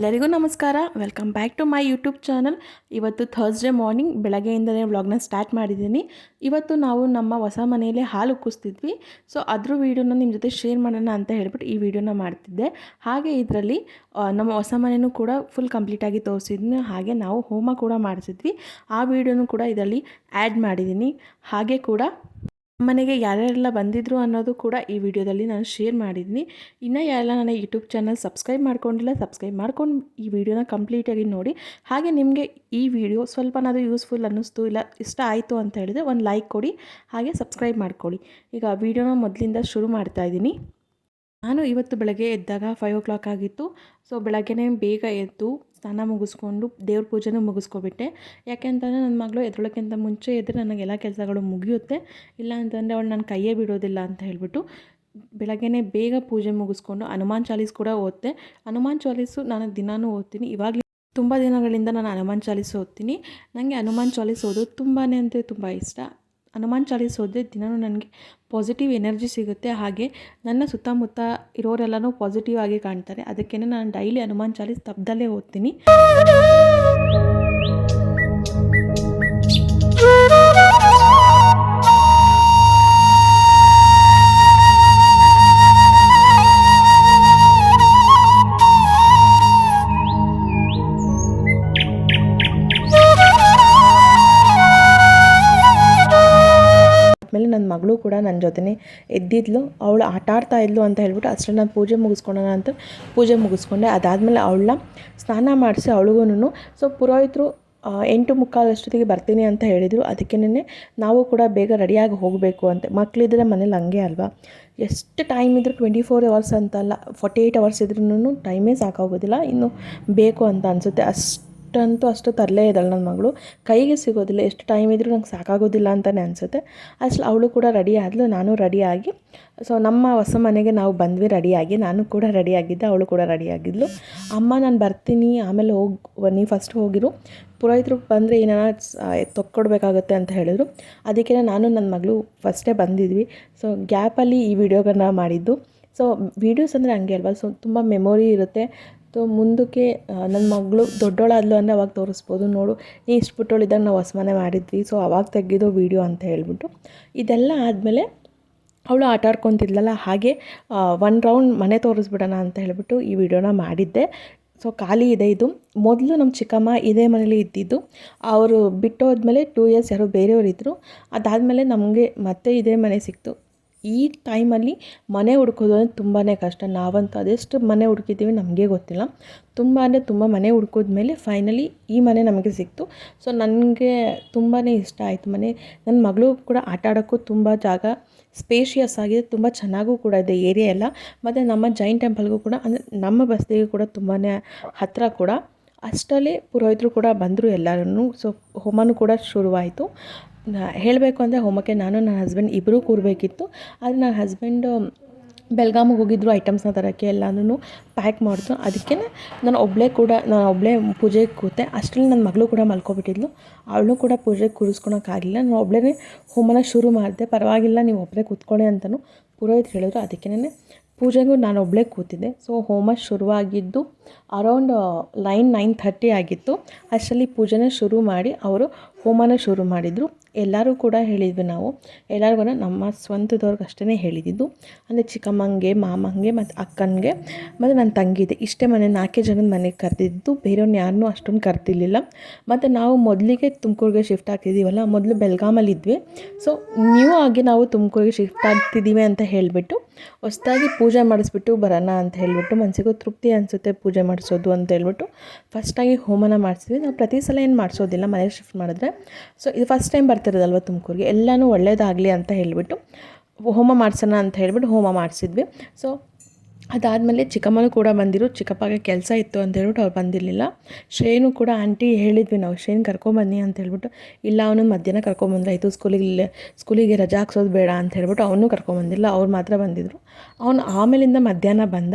ಎಲ್ಲರಿಗೂ ನಮಸ್ಕಾರ. Welcome back to my YouTube channel ಇವತ್ತು ಥರ್ಸ್ಡೇ ಮಾರ್ನಿಂಗ್ ಬೆಳಗ್ಗೆಯಿಂದಲೇ ವ್ಲಾಗ್ನ ಸ್ಟಾರ್ಟ್ ಮಾಡಿದ್ದೀನಿ. ಇವತ್ತು ನಾವು ನಮ್ಮ ಹೊಸ ಮನೆಯಲ್ಲೇ ಹಾಲು ಕುಸ್ತಿದ್ವಿ. ಸೊ ಅದ್ರ ವೀಡಿಯೋನ ನಿಮ್ಮ ಜೊತೆ ಶೇರ್ ಮಾಡೋಣ ಅಂತ ಹೇಳ್ಬಿಟ್ಟು ಈ ವಿಡಿಯೋನ ಮಾಡ್ತಿದ್ದೆ. ಹಾಗೆ ಇದರಲ್ಲಿ ನಮ್ಮ ಹೊಸ ಮನೆಯೂ ಕೂಡ ಫುಲ್ ಕಂಪ್ಲೀಟಾಗಿ ತೋರಿಸಿದ್ವಿ ಹಾಗೆ ನಾವು ಹೋಮ ಕೂಡ ಮಾಡಿಸಿದ್ವಿ. ಆ ವಿಡಿಯೋನೂ ಕೂಡ ಇದರಲ್ಲಿ ಆ್ಯಡ್ ಮಾಡಿದ್ದೀನಿ. ಹಾಗೆ ಕೂಡ ಮನೆಗೆ ಯಾರ್ಯಾರೆಲ್ಲ ಬಂದಿದ್ರು ಅನ್ನೋದು ಕೂಡ ಈ ವಿಡಿಯೋದಲ್ಲಿ ನಾನು ಶೇರ್ ಮಾಡಿದ್ದೀನಿ ಇನ್ನು ಯಾರೆಲ್ಲ ನನ್ನ ಯೂಟ್ಯೂಬ್ ಚಾನಲ್ ಸಬ್ಸ್ಕ್ರೈಬ್ ಮಾಡ್ಕೊಂಡಿಲ್ಲ, ಸಬ್ಸ್ಕ್ರೈಬ್ ಮಾಡ್ಕೊಂಡು ಈ ವಿಡಿಯೋನ ಕಂಪ್ಲೀಟಾಗಿ ನೋಡಿ. ಹಾಗೆ ನಿಮಗೆ ಈ ವಿಡಿಯೋ ಸ್ವಲ್ಪನಾದರೂ ಯೂಸ್ಫುಲ್ ಅನ್ನಿಸ್ತು ಇಲ್ಲ ಇಷ್ಟ ಆಯಿತು ಅಂತ ಹೇಳಿದ್ರೆ ಒಂದು ಲೈಕ್ ಕೊಡಿ, ಹಾಗೆ ಸಬ್ಸ್ಕ್ರೈಬ್ ಮಾಡ್ಕೊಳ್ಳಿ. ಈಗ ವಿಡಿಯೋನ ಮೊದಲಿಂದ ಶುರು ಮಾಡ್ತಾ ಇದ್ದೀನಿ. ನಾನು ಇವತ್ತು ಬೆಳಗ್ಗೆ ಎದ್ದಾಗ ಫೈವ್ ಓ ಕ್ಲಾಕ್ ಆಗಿತ್ತು. ಸೊ ಬೆಳಗ್ಗೆನೇ ಬೇಗ ಎದ್ದು ಸ್ನಾನ ಮುಗಿಸ್ಕೊಂಡು ದೇವ್ರ ಪೂಜೆನೂ ಮುಗಿಸ್ಕೊಬಿಟ್ಟೆ. ಯಾಕೆ ಅಂತಂದರೆ ನನ್ನ ಮಗಳು ಎದ್ರೊಳಕ್ಕಿಂತ ಮುಂಚೆ ಎದ್ರೆ ನನಗೆ ಎಲ್ಲ ಕೆಲಸಗಳು ಮುಗಿಯುತ್ತೆ. ಇಲ್ಲ ಅಂತಂದರೆ ಅವಳು ನನ್ನ ಕೈಯೇ ಬಿಡೋದಿಲ್ಲ ಅಂತ ಹೇಳ್ಬಿಟ್ಟು ಬೆಳಗ್ಗೆನೇ ಬೇಗ ಪೂಜೆ ಮುಗಿಸ್ಕೊಂಡು ಹನುಮಾನ್ ಚಾಲೀಸ್ ಕೂಡ ಓದ್ತೆ ಹನುಮಾನ್ ಚಾಲೀಸು ನಾನು ದಿನಾನೂ ಓದ್ತೀನಿ. ಇವಾಗಲೇ ತುಂಬ ದಿನಗಳಿಂದ ನಾನು ಹನುಮಾನ್ ಚಾಲೀಸ್ ಓದ್ತೀನಿ. ನನಗೆ ಹನುಮಾನ್ ಚಾಲೀಸ್ ಓದೋದು ತುಂಬಾ ಅಂದರೆ ತುಂಬ ಇಷ್ಟ. ಹನುಮಾನ್ ಚಾಲೀಸ್ ಓದಿದ್ರೆ ದಿನವೂ ನನಗೆ ಪಾಸಿಟಿವ್ ಎನರ್ಜಿ ಸಿಗುತ್ತೆ. ಹಾಗೆ ನನ್ನ ಸುತ್ತಮುತ್ತ ಇರೋರೆಲ್ಲನೂ ಪಾಸಿಟಿವ್ ಆಗಿ ಕಾಣ್ತಾರೆ. ಅದಕ್ಕೇ ನಾನು ಡೈಲಿ ಹನುಮಾನ್ ಚಾಲೀಸ್ ತಪ್ಪದಲ್ಲೇ ಓದ್ತೀನಿ. ನನ್ನ ಜೊತೆನೇ ಎದ್ದಿದ್ಲು ಅವಳು ಆಟ ಆಡ್ತಾ ಇದ್ಲು ಅಂತ ಹೇಳ್ಬಿಟ್ಟು ಅಷ್ಟೇ ನಾನು ಪೂಜೆ ಮುಗಿಸ್ಕೊಳ್ಳೋಣ ಅಂತ ಪೂಜೆ ಮುಗಿಸ್ಕೊಂಡೆ. ಅದಾದಮೇಲೆ ಅವಳನ್ನ ಸ್ನಾನ ಮಾಡಿಸಿ ಅವಳಿಗೂ ಸೊ ಪುರೋಹಿತರು ಎಂಟು ಮುಕ್ಕಾಲಷ್ಟೊತ್ತಿಗೆ ಬರ್ತೀನಿ ಅಂತ ಹೇಳಿದರು. ಅದಕ್ಕೇನೆ ನಾವು ಕೂಡ ಬೇಗ ರೆಡಿಯಾಗಿ ಹೋಗಬೇಕು ಅಂತ. ಮಕ್ಕಳಿದ್ರೆ ಮನೇಲಿ ಹಂಗೆ ಅಲ್ವಾ? ಎಷ್ಟು ಟೈಮ್ ಇದ್ದರೂ ಟ್ವೆಂಟಿ ಫೋರ್ ಅವರ್ಸ್ ಅಂತಲ್ಲ ಫಾರ್ಟಿ ಏಯ್ಟ್ ಅವರ್ಸ್ ಇದ್ರೂ ಟೈಮೇ ಸಾಕಾಗೋದಿಲ್ಲ. ಇನ್ನು ಬೇಕು ಅಂತ ಅನಿಸುತ್ತೆ. ಅಷ್ಟು ಅಷ್ಟಂತೂ ಅಷ್ಟು ತರಲೇ ಇದ್ದಾಳೆ ನನ್ನ ಮಗಳು. ಕೈಗೆ ಸಿಗೋದಿಲ್ಲ, ಎಷ್ಟು ಟೈಮ್ ಇದ್ದರೂ ನಂಗೆ ಸಾಕಾಗೋದಿಲ್ಲ ಅಂತಲೇ ಅನಿಸುತ್ತೆ. ಅಷ್ಟು ಅವಳು ಕೂಡ ರೆಡಿ ಆದಳು ನಾನು ರೆಡಿಯಾಗಿ ಸೊ ನಮ್ಮ ಹೊಸ ಮನೆಗೆ ನಾವು ಬಂದ್ವಿ ರೆಡಿಯಾಗಿ ನಾನು ಕೂಡ ರೆಡಿಯಾಗಿದ್ದೆ ಅವಳು ಕೂಡ ರೆಡಿಯಾಗಿದ್ಲು ಅಮ್ಮ, ನಾನು ಬರ್ತೀನಿ, ಆಮೇಲೆ ಹೋಗಿ ಬನ್ನಿ ಫಸ್ಟ್ ಹೋಗಿರು. ಪುರೋಹಿತರು ಬಂದರೆ ಏನಾರ ತೊಕ್ಕೊಡ್ಬೇಕಾಗುತ್ತೆ ಅಂತ ಹೇಳಿದರು. ಅದಕ್ಕೆ ನಾನು ನನ್ನ ಮಗಳು ಫಸ್ಟೇ ಬಂದಿದ್ವಿ. ಸೊ ಗ್ಯಾಪಲ್ಲಿ ಈ ವಿಡಿಯೋಗಳನ್ನ ಮಾಡಿದ್ದು. ಸೊ ವೀಡಿಯೋಸ್ ಅಂದರೆ ಹಂಗೆ ಅಲ್ವಾ? ಸೊ ತುಂಬ ಮೆಮೊರಿ ಇರುತ್ತೆ. ಸೊ ಮುಂದಕ್ಕೆ ನನ್ನ ಮಗಳು ದೊಡ್ಡೋಳಾದ್ಲು ಅಂದರೆ ಅವಾಗ ತೋರಿಸ್ಬೋದು. ನೋಡು, ನೀ ಇಷ್ಟು ಪುಟ್ಟೋಳಿದ್ದಾಗ ನಾವು ಹೊಸಮನೆ ಮಾಡಿದ್ವಿ. ಸೊ ಅವಾಗ ತೆಗೆದಿದ್ದು ವೀಡಿಯೋ ಅಂತ ಹೇಳ್ಬಿಟ್ಟು. ಇದೆಲ್ಲ ಆದಮೇಲೆ ಅವಳು ಆಟ ಆಡ್ಕೊತಿದ್ಲಲ್ಲ, ಹಾಗೆ ಒನ್ ರೌಂಡ್ ಮನೆ ತೋರಿಸ್ಬಿಡೋಣ ಅಂತ ಹೇಳ್ಬಿಟ್ಟು ಈ ವಿಡಿಯೋನ ಮಾಡಿದ್ದೆ. ಸೊ ಖಾಲಿ ಇದೆ ಇದು. ಮೊದಲು ನಮ್ಮ ಚಿಕ್ಕಮ್ಮ ಇದೇ ಮನೇಲಿ ಇದ್ದಿದ್ದು. ಅವರು ಬಿಟ್ಟು ಹೋದ್ಮೇಲೆ ಟೂ ಇಯರ್ಸ್ ಯಾರೋ ಬೇರೆಯವರು ಅದಾದಮೇಲೆ ನಮಗೆ ಮತ್ತೆ ಇದೇ ಮನೆ ಸಿಕ್ತು. ಈ ಟೈಮಲ್ಲಿ ಮನೆ ಹುಡ್ಕೋದು ಅಂದರೆ ತುಂಬಾ ಕಷ್ಟ. ನಾವಂತೂ ಅದೆಷ್ಟು ಮನೆ ಹುಡುಕಿದ್ದೀವಿ ನಮಗೆ ಗೊತ್ತಿಲ್ಲ. ತುಂಬ ಅಂದರೆ ತುಂಬ ಮನೆ ಹುಡ್ಕೋದ್ಮೇಲೆ ಫೈನಲಿ ಈ ಮನೆ ನಮಗೆ ಸಿಕ್ತು. ಸೊ ನನಗೆ ತುಂಬಾ ಇಷ್ಟ ಆಯಿತು ಮನೆ. ನನ್ನ ಮಗಳು ಕೂಡ ಆಟ ಆಡೋಕ್ಕೂ ತುಂಬ ಜಾಗ ಸ್ಪೇಷಿಯಸ್ ಆಗಿದೆ. ತುಂಬ ಚೆನ್ನಾಗೂ ಕೂಡ ಇದೆ ಏರಿಯಾ ಎಲ್ಲ. ಮತ್ತು ನಮ್ಮ ಜೈನ್ ಟೆಂಪಲ್ಗೂ ಕೂಡ, ಅಂದರೆ ನಮ್ಮ ಬಸ್ತಿಗೂ ಕೂಡ ತುಂಬಾ ಹತ್ತಿರ ಕೂಡ ಅಷ್ಟರಲ್ಲಿ ಪುರೋಹಿತರು ಕೂಡ ಬಂದರು ಎಲ್ಲರೂ ಸೊ ಹೋಮನೂ ಕೂಡ ಶುರುವಾಯಿತು. ಹೇಳಬೇಕು ಅಂದರೆ ಹೋಮಕ್ಕೆ ನಾನು, ನನ್ನ ಹಸ್ಬೆಂಡ್ ಇಬ್ಬರೂ ಕೂರಬೇಕಿತ್ತು. ಆದರೆ ನನ್ನ ಹಸ್ಬೆಂಡ್ ಬೆಳಗಾಮಿಗೆ ಹೋಗಿದ್ರು ಐಟಮ್ಸ್ನ ತರೋಕ್ಕೆ ಎಲ್ಲನೂ ಪ್ಯಾಕ್ ಮಾಡಿದ್ರು ಅದಕ್ಕೆ ನಾನು ಒಬ್ಬಳೇ ಕೂಡ, ನಾನು ಒಬ್ಬಳೇ ಪೂಜೆಗೆ ಕೂತೆ, ಅಷ್ಟರಲ್ಲಿ ನನ್ನ ಮಗಳು ಕೂಡ ಮಲ್ಕೊಬಿಟ್ಟಿದ್ಲು. ಅವಳು ಕೂಡ ಪೂಜೆಗೆ ಕೂರಿಸ್ಕೊಳಕ್ಕಾಗಲಿಲ್ಲ ನಾನು ಒಬ್ಬಳೇ ಹೋಮನ ಶುರು ಮಾಡಿದೆ. ಪರವಾಗಿಲ್ಲ, ನೀವು ಒಬ್ಬರೇ ಕೂತ್ಕೊಳ್ಳಿ ಅಂತಲೂ ಪುರೋಹಿತ್ ಹೇಳಿದ್ರು. ಅದಕ್ಕೇ ಪೂಜೆಗೂ ನಾನು ಒಬ್ಬಳೇ ಕೂತಿದ್ದೆ. ಸೊ ಹೋಮ ಶುರುವಾಗಿದ್ದು ಅರೌಂಡ್ ನೈನ್ ನೈನ್ ಥರ್ಟಿ ಆಗಿತ್ತು. ಅಷ್ಟರಲ್ಲಿ ಪೂಜೆನ ಶುರು ಮಾಡಿ ಅವರು ಹೋಮನ ಶುರು ಮಾಡಿದರು. ಎಲ್ಲರೂ ಕೂಡ ಹೇಳಿದ್ವಿ ನಾವು. ಎಲ್ಲರಿಗೂ ನಮ್ಮ ಸ್ವಂತದವ್ರಿಗೆ ಅಷ್ಟೇ ಹೇಳಿದ್ದು. ಅಂದರೆ ಚಿಕ್ಕಮ್ಮಂಗೆ, ಮಾಮಂಗೆ ಮತ್ತು ಅಕ್ಕನಿಗೆ, ಮತ್ತು ನನ್ನ ತಂಗಿದೆ. ಇಷ್ಟೇ ಮನೆ, ನಾಲ್ಕೇ ಜನದ ಮನೆಗೆ ಕರೆದಿದ್ದು. ಬೇರೆಯವ್ರನ್ನ ಯಾರನ್ನೂ ಅಷ್ಟೊಂದು ಕರೆದಿರಲಿಲ್ಲ. ಮತ್ತು ನಾವು ಮೊದಲಿಗೆ ತುಮಕೂರಿಗೆ ಶಿಫ್ಟ್ ಆಗ್ತಿದ್ದೀವಲ್ಲ ಮೊದಲು ಬೆಳಗಾಮಲ್ಲಿ ಇದ್ವಿ. ಸೊ ನ್ಯೂ ಆಗಿ ನಾವು ತುಮಕೂರಿಗೆ ಶಿಫ್ಟ್ ಆಗ್ತಿದ್ದೀವಿ ಅಂತ ಹೇಳಿಬಿಟ್ಟು, ಹೊಸದಾಗಿ ಪೂಜೆ ಮಾಡಿಸ್ಬಿಟ್ಟು ಬರೋಣ ಅಂತ ಹೇಳಿಬಿಟ್ಟು ಮನಸ್ಸಿಗೂ ತೃಪ್ತಿ ಅನಿಸುತ್ತೆ ಪೂಜೆ ಮಾಡಿಸೋದು ಅಂತ ಹೇಳ್ಬಿಟ್ಟು ಫಸ್ಟಾಗಿ ಹೋಮನ ಮಾಡಿಸಿದ್ವಿ. ನಾವು ಪ್ರತಿ ಸಲ ಏನು ಮಾಡಿಸೋದಿಲ್ಲ ಮನೆಗೆ ಶಿಫ್ಟ್ ಮಾಡಿದ್ರೆ. ಸೊ ಇದು ಫಸ್ಟ್ ಟೈಮ್ ಬರ್ತಿರೋದಲ್ವ ತುಮಕೂರಿಗೆ, ಎಲ್ಲನೂ ಒಳ್ಳೇದಾಗಲಿ ಅಂತ ಹೇಳಿಬಿಟ್ಟು ಹೋಮ ಮಾಡಿಸೋಣ ಅಂತ ಹೇಳ್ಬಿಟ್ಟು ಹೋಮ ಮಾಡಿಸಿದ್ವಿ. ಸೊ ಅದಾದಮೇಲೆ ಚಿಕ್ಕಮ್ಮನೂ ಕೂಡ ಬಂದಿರು. ಚಿಕ್ಕಪ್ಪಗೆ ಕೆಲಸ ಇತ್ತು ಅಂತ ಹೇಳ್ಬಿಟ್ಟು ಅವ್ರು ಬಂದಿರಲಿಲ್ಲ. ಶ್ರೇನು ಕೂಡ ಆಂಟಿ ಹೇಳಿದ್ವಿ ನಾವು, ಶ್ರೇನ್ ಕರ್ಕೊಂಬನ್ನಿ ಅಂತ ಹೇಳ್ಬಿಟ್ಟು, ಇಲ್ಲ, ಅವನು ಮಧ್ಯಾಹ್ನ ಕರ್ಕೊಂಬಂದಾಯಿತು ಸ್ಕೂಲಿಗೆ ಸ್ಕೂಲಿಗೆ ರಜಾ ಹಾಕ್ಸೋದು ಬೇಡ ಅಂತ ಹೇಳ್ಬಿಟ್ಟು ಅವನು ಕರ್ಕೊಂಬಂದಿಲ್ಲ ಅವ್ರು ಮಾತ್ರ ಬಂದಿದ್ರು. ಅವನು ಆಮೇಲಿಂದ ಮಧ್ಯಾಹ್ನ ಬಂದ.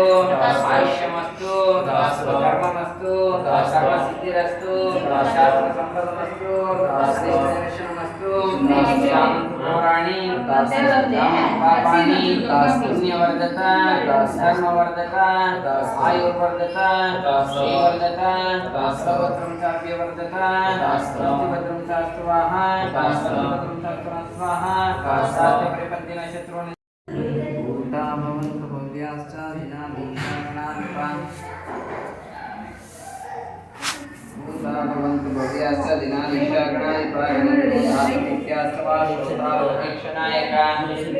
तस्मस्तु आयुष्यमस्तु कर्ममस्तु कर्मसिद्धिरस्तु शास्त्रसम्पदमस्तु श्रीकृष्णमस्तु घोराणि पापानि पुण्यवर्धत धर्मवर्धत आयुर्वर्धत श्रीवर्धत सर्वत्रं चाप्यवर्धत सर्वत्रं च स्वाहा सर्वत्रं च स्वाहा सात्यपरिपद्येन शत्रून् भवन्तु भव्याश्च दिनानिशाग्नादिपायनित्यास्तवा श्रोतारोपेक्षनायका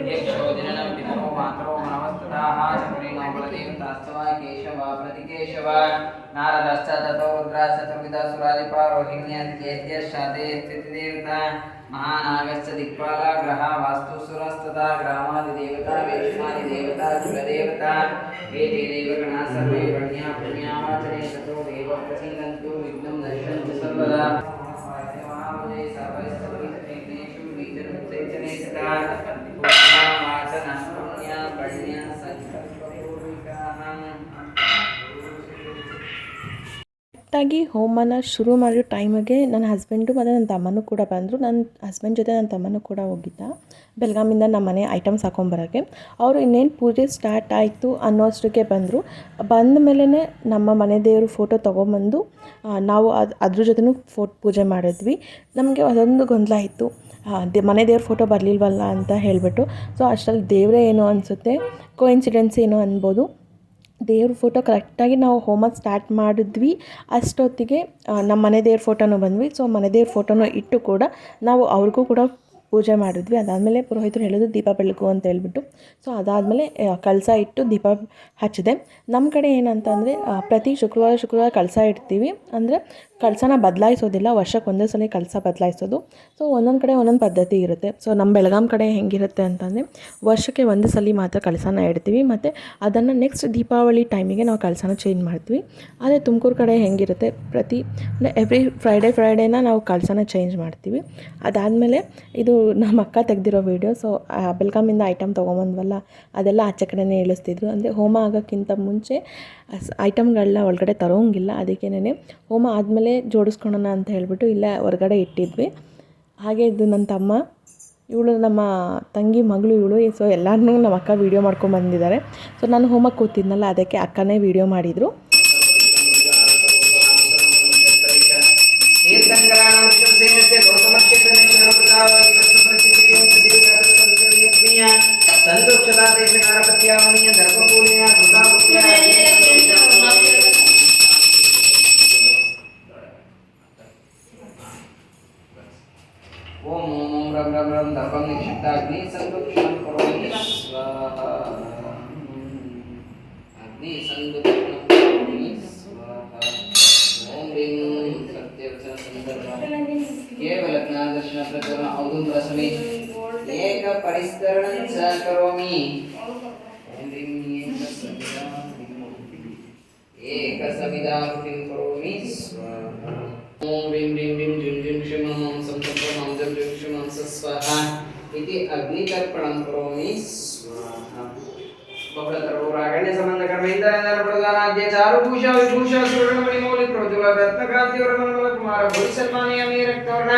यक्षोदिनं पितरो मातरो मनवस्तुताः चक्रीणो प्रदेवतास्तवा केशवा प्रतिकेशवा నారదశ్చతో రుద్రాశ్చతుర్విధ సురాజిపారోహిణ్యేత్యేష్టే స్థితిదేవత మహానాగశ్చ దిక్పాల గ్రహ వాస్తుసురస్తత గ్రామాది దేవత వేష్మాది దేవత కులదేవత ఏతే దేవగణా సర్వే పుణ్యా పుణ్యావాచనే సతో దేవ ప్రసీదంతు విఘ్నం దర్శంతు సర్వదా సర్వైస్తు చైతన్యేషు చైతన్యేషు ಕರೆಕ್ಟಾಗಿ ಹೋಮನ ಶುರು ಮಾಡಿರೋ ಟೈಮಿಗೆ ನನ್ನ ಹಸ್ಬೆಂಡು ಮತ್ತು ನನ್ನ ತಮ್ಮನೂ ಕೂಡ ಬಂದರು. ನನ್ನ ಹಸ್ಬೆಂಡ್ ಜೊತೆ ನನ್ನ ತಮ್ಮನೂ ಕೂಡ ಹೋಗಿದ್ದ. ಬೆಳಗಾಮಿಂದ ನಮ್ಮ ಮನೆ ಐಟಮ್ಸ್ ಹಾಕೊಂಬರೋಕ್ಕೆ. ಅವರು ಇನ್ನೇನು ಪೂಜೆ ಸ್ಟಾರ್ಟ್ ಆಯಿತು ಅನ್ನೋಷ್ಟಕ್ಕೆ ಬಂದರು. ಬಂದ ಮೇಲೇ ನಮ್ಮ ಮನೆ ದೇವರು ಫೋಟೋ ತೊಗೊಂಬಂದು ನಾವು ಅದು, ಅದ್ರ ಜೊತೆನೂ ಫೋಟ್, ಪೂಜೆ ಮಾಡಿದ್ವಿ. ನಮಗೆ ಅದೊಂದು ಗೊಂದಲ ಇತ್ತು. ಮನೆ ದೇವ್ರ ಫೋಟೋ ಬರಲಿಲ್ವಲ್ಲ ಅಂತ ಹೇಳಿಬಿಟ್ಟು. ಸೊ, ಅಷ್ಟರಲ್ಲಿ ದೇವರೇ ಏನೋ ಅನಿಸುತ್ತೆ? ಕೋಇನ್ಸಿಡೆನ್ಸ್ ಏನೋ ಅನ್ಬೋದು? ದೇವ್ರ ಫೋಟೋ ಕರೆಕ್ಟಾಗಿ ನಾವು ಹೋಮ ಸ್ಟಾರ್ಟ್ ಮಾಡಿದ್ವಿ. ಅಷ್ಟೊತ್ತಿಗೆ ನಮ್ಮ ಮನೆ ದೇವ್ರ ಫೋಟೋನು ಬಂದ್ವಿ. ಸೊ ಮನೆ ದೇವ್ರ ಫೋಟೋನೂ ಇಟ್ಟು ಕೂಡ ನಾವು ಅವ್ರಿಗೂ ಕೂಡ ಪೂಜೆ ಮಾಡಿದ್ವಿ. ಅದಾದಮೇಲೆ ಪುರೋಹಿತರು ಹೇಳಿದ್ರು, ದೀಪ ಬೆಳಕು ಅಂತ ಹೇಳ್ಬಿಟ್ಟು. ಸೊ ಅದಾದಮೇಲೆ ಕಳಸ ಇಟ್ಟು ದೀಪ ಹಚ್ಚಿದೆ. ನಮ್ಮ ಕಡೆ ಏನಂತಂದರೆ ಪ್ರತಿ ಶುಕ್ರವಾರ ಶುಕ್ರವಾರ ಕಳಸ ಇಡ್ತೀವಿ. ಅಂದರೆ ಕಳಸನ ಬದಲಾಯಿಸೋದಿಲ್ಲ, ವರ್ಷಕ್ಕೆ ಒಂದೇ ಸಲ ಕಳಸ ಬದಲಾಯಿಸೋದು. ಸೊ ಒಂದೊಂದು ಕಡೆ ಒಂದೊಂದು ಪದ್ಧತಿ ಇರುತ್ತೆ. ಸೊ ನಮ್ಮ ಬೆಳಗಾಂ ಕಡೆ ಹೆಂಗಿರುತ್ತೆ ಅಂತಂದರೆ, ವರ್ಷಕ್ಕೆ ಒಂದು ಸಲ ಮಾತ್ರ ಕಳಸನ ಇಡ್ತೀವಿ. ಮತ್ತು ಅದನ್ನು ನೆಕ್ಸ್ಟ್ ದೀಪಾವಳಿ ಟೈಮಿಗೆ ನಾವು ಕಳಸನ ಚೇಂಜ್ ಮಾಡ್ತೀವಿ. ಆದರೆ ತುಮಕೂರು ಕಡೆ ಹೆಂಗಿರುತ್ತೆ, ಪ್ರತಿ, ಅಂದರೆ ಎವ್ರಿ ಫ್ರೈಡೇ ಫ್ರೈಡೇನ ನಾವು ಕಳಸನ ಚೇಂಜ್ ಮಾಡ್ತೀವಿ. ಅದಾದಮೇಲೆ ಇದು ನಮ್ಮ ಅಕ್ಕ ತೆಗೆದಿರೋ ವೀಡಿಯೋ ಸೊ ಬೆಳಗಾಮಿಂದ ಐಟಮ್ ತೊಗೊಂಬಂದ್ವಲ್ಲ, ಅದೆಲ್ಲ ಆಚೆ ಕಡೆನೇ ಇಳಿಸ್ತಿದ್ರು. ಅಂದರೆ ಹೋಮ ಆಗೋಕ್ಕಿಂತ ಮುಂಚೆ ಐಟಮ್ಗಳನ್ನ ಒಳಗಡೆ ತರೋಂಗಿಲ್ಲ. ಅದಕ್ಕೇನೆ ಹೋಮ ಆದಮೇಲೆ ಜೋಡಿಸ್ಕೊಳೋಣ ಅಂತ ಹೇಳಿಬಿಟ್ಟು ಇಲ್ಲೇ ಹೊರಗಡೆ ಇಟ್ಟಿದ್ವಿ. ಹಾಗೆ ಇದು ನನ್ನ ತಮ್ಮ, ಇವಳು ನಮ್ಮ ತಂಗಿ, ಮಗಳು ಇವಳು. ಸೊ ಎಲ್ಲರನ್ನೂ ನಮ್ಮ ಅಕ್ಕ ವೀಡಿಯೋ ಮಾಡ್ಕೊಂಡು ಬಂದಿದ್ದಾರೆ. ಸೊ ನಾನು ಹೋಮಕ್ಕೆ ಕೂತಿದ್ನಲ್ಲ, ಅದಕ್ಕೆ ಅಕ್ಕನೇ ವೀಡಿಯೋ ಮಾಡಿದರು. ओम ओम ओम, रम रम रम दर्पम निक्षिप्ताग्नि संदुक्षणं करोमि स्वाहा। अग्नि संदुक्षणं करोमि स्वाहा। ओम ह्रीं सत्यवचन संदर्भं केवल ज्ञानदर्शन प्रकरण अवधूत रसमे एक परिस्तरणं च करोमि। एक सविदा कृतिं करोमि। इति अग्नितर्पणं करोमि स्वाहा बहुलतरोरागण्य सम्बन्धकर्मेन्द्र प्रदानाद्य चारुभूषा विभूषा सुवर्णमणिमौलि प्रोज्वल रत्नकान्तिवर्णमल कुमार भूरि सन्मानयामि रक्तवर्ण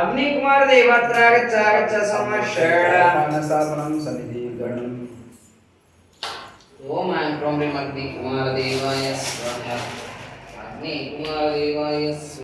अग्निकुमार देवात्र आगच्छ आगच्छ समशरण मानसापनं सन्निधिगणम् ओम ऐं ह्रौं ह्रीं अग्निकुमारदेवाय स्वाहा अग्निकुमारदेवाय स्वाहा नमो परमपुरुषाय समेतुर्वासुकीर्वाणपतिर्वा अग्निद्राय स्वाहा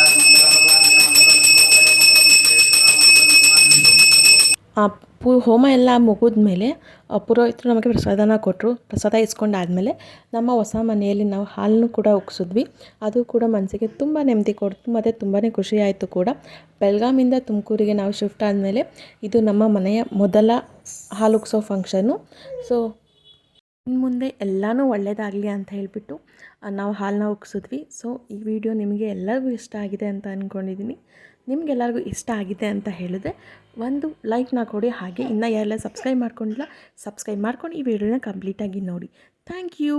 ಪು ಹೋಮ ಎಲ್ಲ ಮುಗಿದ್ಮೇಲೆ ಪುರೋಹಿತರು ನಮಗೆ ಪ್ರಸಾದನ ಕೊಟ್ಟರು ಪ್ರಸಾದ ಇಸ್ಕೊಂಡಾದಮೇಲೆ ನಮ್ಮ ಹೊಸ ಮನೆಯಲ್ಲಿ ನಾವು ಹಾಲನ್ನು ಕೂಡ ಉಗ್ಸಿದ್ವಿ ಅದು ಕೂಡ ಮನಸ್ಸಿಗೆ ತುಂಬ ನೆಮ್ಮದಿ ಕೊಡ್ತು, ಮತ್ತು ತುಂಬಾ ಖುಷಿ ಆಯಿತು ಕೂಡ. ಬೆಳಗಾಮಿಂದ ತುಮಕೂರಿಗೆ ನಾವು ಶಿಫ್ಟ್ ಆದಮೇಲೆ ಇದು ನಮ್ಮ ಮನೆಯ ಮೊದಲ ಹಾಲು ಉಗ್ಸೋ ಫಂಕ್ಷನ್ನು. ಸೊ ಇನ್ನು ಮುಂದೆ ಎಲ್ಲನೂ ಒಳ್ಳೆಯದಾಗಲಿ ಅಂತ ಹೇಳಿಬಿಟ್ಟು ನಾವು ಹಾಲನ್ನ ಉಗ್ಸಿದ್ವಿ. ಸೊ, ಈ ವಿಡಿಯೋ ನಿಮಗೆ ಎಲ್ಲರಿಗೂ ಇಷ್ಟ ಆಗಿದೆ ಅಂತ ಅಂದ್ಕೊಂಡಿದ್ದೀನಿ ನಿಮಗೆಲ್ಲರಿಗೂ ಇಷ್ಟ ಆಗಿದೆ ಅಂತ ಹೇಳಿದ್ರೆ ಒಂದು ಲೈಕ್ನ ಕೊಡಿ, ಹಾಗೆ ಇನ್ನು ಯಾರೆಲ್ಲ ಸಬ್ಸ್ಕ್ರೈಬ್ ಮಾಡ್ಕೊಂಡಿಲ್ಲ, ಸಬ್ಸ್ಕ್ರೈಬ್ ಮಾಡ್ಕೊಂಡು ಈ ವಿಡಿಯೋನ ಕಂಪ್ಲೀಟಾಗಿ ನೋಡಿ. Thank you.